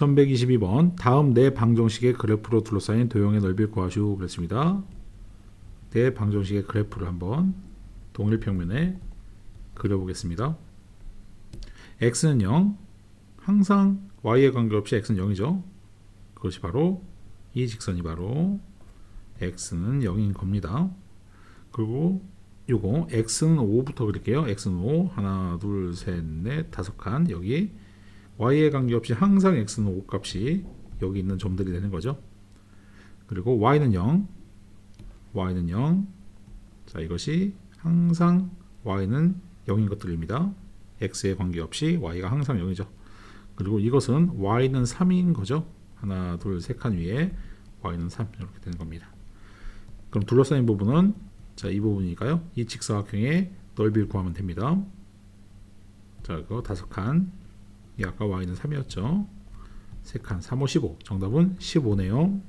1122번 다음 네 방정식의 그래프로 둘러싸인 도형의 넓이를 구하시오 그랬습니다. 네 방정식의 그래프를 한번 동일 평면에 그려보겠습니다. x는 0, 항상 y에 관계없이 x는 0이죠. 그것이 바로 이 직선이 바로 x는 0인 겁니다. 그리고 요거 x는 5부터 그릴게요. x는 5 하나 둘 셋 넷 다섯 칸 여기 y에 관계없이 항상 x는 5 값이 여기 있는 점들이 되는 거죠. 그리고 y는 0 y는 0 자 이것이 항상 y는 0인 것들입니다. x에 관계없이 y가 항상 0이죠. 그리고 이것은 y는 3인 거죠. 하나 둘 세 칸 위에 y는 3 이렇게 되는 겁니다. 그럼 둘러싸인 부분은 자, 이 부분이니까요. 이 직사각형의 넓이를 구하면 됩니다. 자, 이거 다섯 칸. 이 아까 y는 3이었죠. 세 칸, 3, 5, 15. 정답은 15네요.